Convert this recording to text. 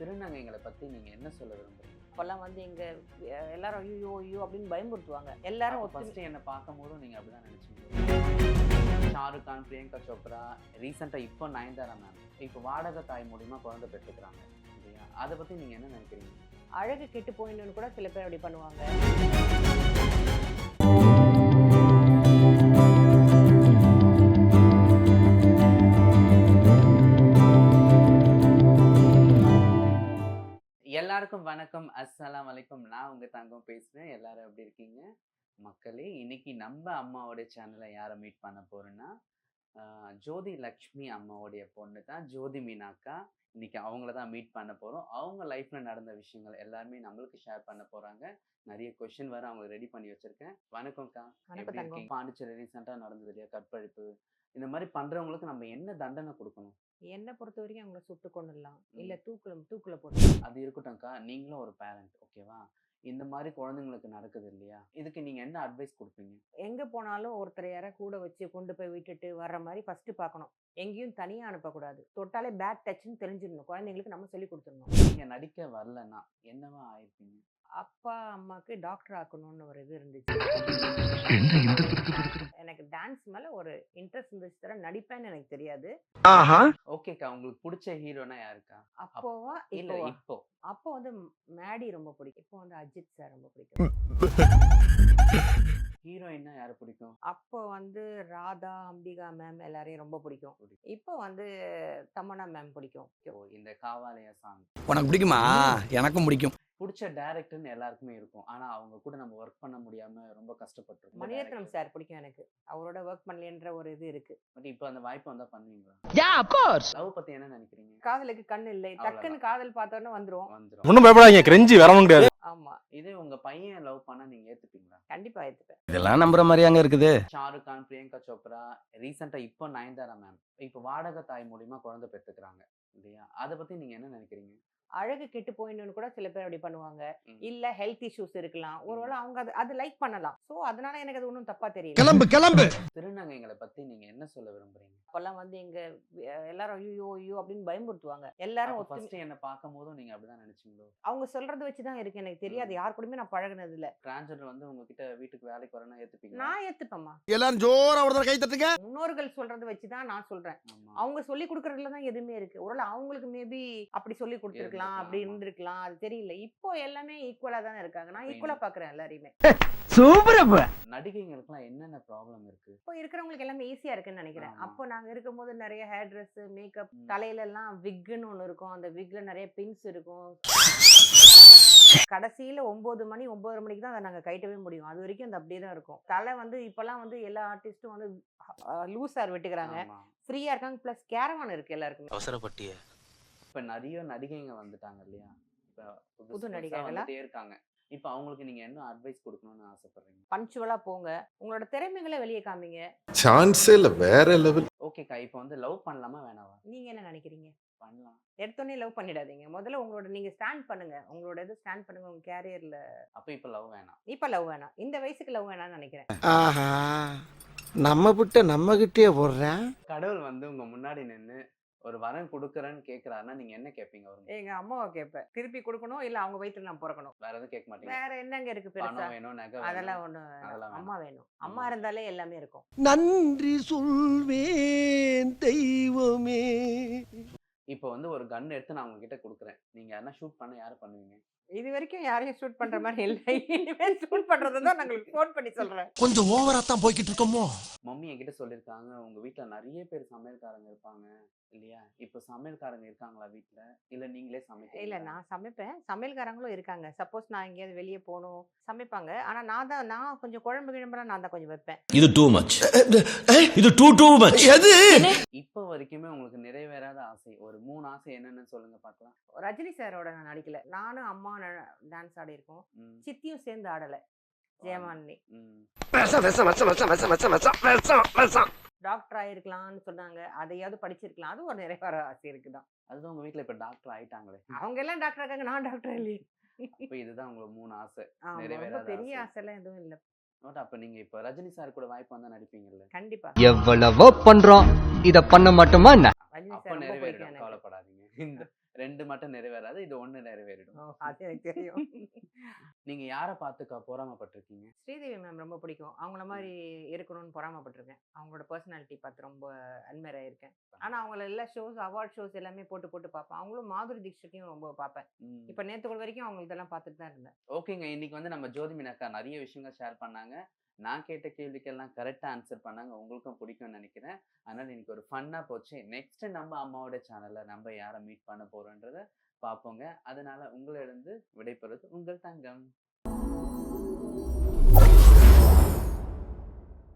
திருநங்கைகளை பத்தி நீங்க என்ன சொல்ல விரும்புறீங்க? அப்போல்லாம் வந்து இங்க அஹ், எல்லாரும் ஐயோ ஐயோ அப்படின்னு பயமுறுத்துவாங்க. எல்லாரும் ஃபர்ஸ்ட் என்ன பார்க்கும்போதும் நீங்க அப்படிதான் நினைச்சீங்க. ஷாருக் கான் பிரியங்கா சோப்ரா ரீசெண்டா இப்போ நயன்தாரா மேம் இப்போ வாடகை தாய் மூலியமா குழந்தை பெற்றுக்கிறாங்க இல்லையா? அதை பத்தி நீங்க என்ன நினைக்கிறீங்க? அழகு கெட்டு போயிடணும்னு கூட சில பேர் அப்படி பண்ணுவாங்க. வணக்கம். அஸ்ஸலாம் வலைக்கும் நான் உங்க தங்கம் பேசுறேன். எல்லாரும் எப்படி இருக்கீங்க? மக்களே இன்னைக்கு நம்ம அம்மாவோட சேனலை யாரை மீட் பண்ண போறோம்னா ஜோதி லக்ஷ்மி அம்மாவுடைய பொண்ணு தான் ஜோதி மீனாக்கா. இன்னைக்கு அவங்கள தான் மீட் பண்ண போறோம். அவங்க லைஃப்ல நடந்த விஷயங்கள் எல்லாருமே நம்மளுக்கு ஷேர் பண்ண போறாங்க. நிறைய கொஸ்டின் வேற அவங்க ரெடி பண்ணி வச்சிருக்கேன். வணக்கம்க்கா. வணக்கம் எப்படி. இருக்கீங்க? பாண்டிச்சேரி ரீசெண்டா நடந்தது இல்லையா? கற்பழிப்பு. இந்த மாதிரி பண்றவங்களுக்கு நம்ம என்ன தண்டனை கொடுக்கணும்? என்னை பொறுத்த வரைக்கும் அவங்கள சுட்டு கொண்டுடலாம். இல்ல தூக்குல தூக்குல போட்டு அது இருக்கட்டும்க்கா. நீங்களும் ஒரு பேரண்ட் ஓகேவா இந்த மாதிரி குழந்தைங்களுக்கு நடக்குது இல்லையா? இதுக்கு நீங்க என்ன அட்வைஸ் கொடுப்பீங்க? எங்க போனாலும் ஒருத்தர் யாரை கூட வச்சு கொண்டு போய் விட்டுட்டு வர்ற மாதிரி ஃபர்ஸ்ட் பார்க்கணும். எங்கேயும் தனியா அனுப்பக்கூடாது. தொட்டாலே பேட் டச்னு தெரிஞ்சிடணும். குழந்தைங்களுக்கு நம்ம சொல்லி கொடுத்துடணும். நீங்க நடிக்க வரலன்னா என்னவா ஆயிருப்பீங்க? அப்பா அம்மாக்கு டாக்டர் ஆக்கணும்னு ஒரு இது இருந்துச்சு. எனக்கு டான்ஸ் மேல ஒரு இன்ட்ரெஸ்ட் இருந்துச்சு தர நடிப்பேன்னு எனக்கு தெரியாது. ஓகேக்கா உங்களுக்கு பிடிச்ச ஹீரோனா யாருக்கா? அப்போவா? இல்ல இப்போ. அப்போ வந்து மேடி ரொம்ப பிடிக்கும். இப்போ வந்து அஜித் சார் ரொம்ப பிடிக்கும். ஹீரோயின்னா யாரை பிடிக்கும்? அப்போ வந்து ராதா அம்பிகா மேம் எல்லாரையும் ரொம்ப பிடிக்கும். இப்போ வந்து தமன்னா மேம் பிடிக்கும். ஓ இந்த காவாலயா சாங் உனக்கு பிடிக்குமா? எனக்கும் பிடிக்கும். பிடிச்ச டேரக்டர்னு எல்லாருக்குமே இருக்கும். ஆனா அவங்க கூட நம்ம ஒர்க் பண்ண முடியாம ரொம்ப கஷ்டப்பட்டிருக்கோம் மணிரத்னம் சார் பிடிக்கும் எனக்கு. அவரோட ஒர்க் பண்ணலன்ற ஒரு இது இருக்கு. பட் இப்போ அந்த வாய்ப்பு வந்தா பண்ணுவீங்களா? லவ் பத்தி என்ன நினைக்கிறீங்க? காதலுக்கு கண் இல்லை. டக்குன்னு காதல் பார்த்தோன்னே வந்துரும். வந்துரும். ஒன்றும் பயப்படாதீங்க. கிரெஞ்சி வரணும் கிடையாது. ஆமா. இதே உங்க பையன் லவ் பண்ணா நீங்க ஏத்துப்பீங்களா? கண்டிப்பா ஏத்துப்பேன். இதெல்லாம் நம்புற மாதிரி அங்க இருக்குது. ஷாருக் கான் பிரியங்கா சோப்ரா ரீசெண்டா இப்போ நயன்தாரா மேம் இப்போ வாடகை தாய் மூலியமா குழந்தை பெற்றுக்கிறாங்க. இல்லையா? அதை பத்தி நீங்க என்ன நினைக்கிறீங்க? அழகு கெட்டு போயிடணும்னு கூட சில பேர் அப்படி பண்ணுவாங்க. இல்ல ஹெல்த் இஷ்யூஸ் இருக்கலாம். ஒருவேளை அவங்க அது அது லைக் பண்ணலாம். சோ அதனால எனக்கு அது ஒன்றும் தப்பா தெரியல. கிளம்பு கிளம்பு. திருநங்கைகளை பத்தி நீங்க என்ன சொல்ல விரும்புறீங்க? அப்பெல்லாம் வந்து அஹ், எல்லாரும் ஐயோ ஐயோ அப்படின்னு பயமுறுத்துவாங்க. எல்லாரும் ஃபர்ஸ்ட் என்ன பார்க்கும் போதும் நீங்க அப்படிதான் நினைச்சீங்களோ? அவங்க சொல்றத வச்சுதான் இருக்கு. எனக்கு தெரியாது. யார் கூடயுமே நான் பழகுனது இல்ல டிரான்ஸ்ஜெண்டர் வந்து உங்ககிட்ட வீட்டுக்கு வேலைக்கு வரணும் ஏத்துப்பீங்க நான் ஏத்துப்பேம்மா. எல்லாரும் ஜோரா ஒரு கை தட்டுங்க. முன்னோர்கள் சொல்றத வச்சுதான் நான் சொல்றேன். அவங்க சொல்லி கொடுக்கறதுல தான் எதுவுமே இருக்கு. ஒருவேளை அவங்களுக்கு மேபி அப்படி சொல்லி கொடுத்துருக்கலாம். இருந்திருக்கலாம், அப்படி. இருந்திருக்கலாம் அது தெரியல. இப்போ எல்லாமே ஈக்குவலா தானே இருக்காங்க. நான் ஈக்குவலா? பாக்குறேன் எல்லாரையுமே. சூப்பர் நடிகைங்களுக்குலாம் என்னென்ன ப்ராப்ளம் இருக்கு? இப்போ இருக்கிறவங்களுக்கு எல்லாமே ஈஸியா இருக்குன்னு நினைக்கிறேன். அப்போ நாங்க இருக்கும்போது நிறைய ஹேர் ட்ரெஸ் மேக்கப். தலையில எல்லாம் விக்குன்னு ஒண்ணு இருக்கும். அந்த விக்ல நிறைய பின்ஸ் இருக்கும். கடைசியில ஒன்பது மணி ஒன்பது மணிக்கு தான் அதை நாங்க கைட்டவே முடியும். அது வரைக்கும் அது அப்படியே தான் இருக்கும். தலை வந்து இப்பெல்லாம் வந்து எல்லா ஆர்டிஸ்டும் வந்து லூஸ் ஹேர் வெட்டுக்கிறாங்க. ஃப்ரீயா இருக்காங்க. பிளஸ் கேரவான் இருக்கு எல்லாருக்குமே. அவசரப்பட்டிய. இப்ப நிறைய நடிகைங்க வந்துட்டாங்க இல்லையா? இப்ப புது நடிகைகளா? இருக்காங்க. இப்ப அவங்களுக்கு நீங்க என்ன அட்வைஸ் கொடுக்கணும்னு ஆசைப்படுறீங்க? பஞ்சுவலா போங்க. உங்களோட திறமைகளை வெளியே காமிங்க. சான்ஸே இல்ல வேற லெவல். ஓகேக்கா இப்போ வந்து லவ் பண்ணலாமா வேணாவா? நீங்க என்ன நினைக்கிறீங்க? பண்ணலாம். எடுத்தோடனே லவ் பண்ணிடாதீங்க. முதல்ல உங்களோட நீங்க ஸ்டாண்ட் பண்ணுங்க. உங்களோட இது ஸ்டாண்ட் பண்ணுங்க உங்க கேரியர்ல. அப்ப இப்ப லவ் வேணாம். இப்ப லவ் வேணாம். இந்த வயசுக்கு லவ் வேணாம்னு நினைக்கிறேன். ஆஹா. நம்ம விட்ட நம்ம கிட்டே போடுறேன் கடவுள் வந்து உங்க முன்னாடி நின்னு ஒரு வரன் கொடுக்குறேன்னு கேக்குறாருன்னா நீங்க என்ன கேட்பீங்க அவருக்கு? எங்க அம்மாவை கேட்பேன் திருப்பி கொடுக்கணும் இல்ல அவங்க வயித்துல நான் பிறக்கணும். வேற எதுவும் கேட்க மாட்டீங்க வேற என்னங்க இருக்கு பெருசா? வேணும் நகை அதெல்லாம் ஒண்ணு அம்மா வேணும். அம்மா. இருந்தாலே எல்லாமே இருக்கும். நன்றி சொல்வேன் தெய்வமே. இப்போ வந்து ஒரு கன் எடுத்து நான் உங்ககிட்ட கொடுக்குறேன். நீங்க யாரா ஷூட் பண்ண யாரை பண்ணுவீங்க? இது வரைக்கும் யாரையும் ஷூட் பண்ற மாதிரி இல்லை. இனிமேல் ஷூட் பண்றதை தான் நாங்கள் ஃபோன் பண்ணி சொல்றேன். கொஞ்சம் ஓவரா தான் போய்கிட்டு இருக்கோமோ? மம்மி என்கிட்ட சொல்லியிருக்காங்க உங்க வீட்ல நிறைய பேர் சமையல்காரங்க இருப்பாங்க இல்லையா? இப்போ சமையல்காரங்க இருக்காங்களா வீட்ல? இல்ல நீங்களே சமைக்க இல்ல நான் சமைப்பேன். சமையல்காரங்களும் இருக்காங்க. சப்போஸ் நான் எங்கேயாவது வெளியே போகணும் சமைப்பாங்க. ஆனா நான் தான் நான் கொஞ்சம் குழம்பு கிழம்புலாம் நான் தான் கொஞ்சம் வைப்பேன். இது டூ மச் இது டூ டூ மச் எது? வரைக்குமே உங்களுக்கு நிறைவேறாத ஆசை. ஒரு மூணு ஆசை என்னென்னு சொல்லுங்க பார்க்கலாம். ரஜினி சாரோட நான் நடிக்கல. நானும் அம்மா டான்ஸ் ஆடி இருக்கோம். சித்தியும் சேர்ந்து ஆடல. ஜெயமாலினி. டாக்டர் ஆயிருக்கலாம்னு சொன்னாங்க. அதையாவது படிச்சிருக்கலாம். அது ஒரு நிறைவேற ஆசை இருக்குதான். அதுதான் உங்க வீட்டுல இப்ப டாக்டர் ஆயிட்டாங்களே. அவங்க எல்லாம் டாக்டர் இருக்காங்க நான் டாக்டர் இல்லையே. இதுதான் உங்களுக்கு மூணு ஆசை. பெரிய ஆசை. எல்லாம் எதுவும் இல்லை. அப்ப நீங்க இப்ப ரஜினி சார் கூட வாய்ப்பு வந்தா நடிப்பீங்கல்ல? கண்டிப்பா. எவ்வளவோ பண்றோம். இத பண்ண மாட்டோமா என்ன? ரஜினி அப்ப சார் ரொம்ப பிடிக்கும் நிறைவேறிடும் எனக்கு கவலைப்படாதீங்க. இந்த ரெண்டு மட்டும் நிறைவேறாது இது ஒண்ணு நிறைவேறிடும். அது எனக்கு தெரியும். நீங்க யாரை பார்த்துக்கா பொறாமப்பட்டிருக்கீங்க? ஸ்ரீதேவி மேம் ரொம்ப பிடிக்கும். அவங்கள மாதிரி இருக்கணும்னு பொறாமப்பட்டிருக்கேன். அவங்களோட பர்சனாலிட்டி பார்த்து ரொம்ப அட்மையர் ஆயிருக்கேன் ஆனா அவங்கள எல்லா ஷோஸ் அவார்ட் ஷோஸ் எல்லாமே போட்டு போட்டு பார்ப்பேன். அவங்களும் மாதுரி தீக்ஷித்தையும் ரொம்ப பார்ப்பேன். இப்ப நேத்துக்குள் வரைக்கும் அவங்க இதெல்லாம் பார்த்துட்டு தான் இருந்தேன். ஓகேங்க. இன்னைக்கு வந்து நம்ம ஜோதிமின் அக்கா நிறைய விஷயங்கள் ஷேர் பண்ணாங்க. நான் கேட்ட கேள்விக்கெல்லாம் கரெக்டாக ஆன்சர் பண்ணாங்க. உங்களுக்கும் பிடிக்கும்னு நினைக்கிறேன். அதனால இன்னைக்கு ஒரு ஃபன்னாக போச்சு. நெக்ஸ்ட் நம்ம அம்மாவோட சேனலில் நம்ம யாரை மீட் பண்ண போகிறோன்றத பார்ப்போங்க. அதனால உங்களிடம் விடைபெறுவது உங்கள் தங்கம்.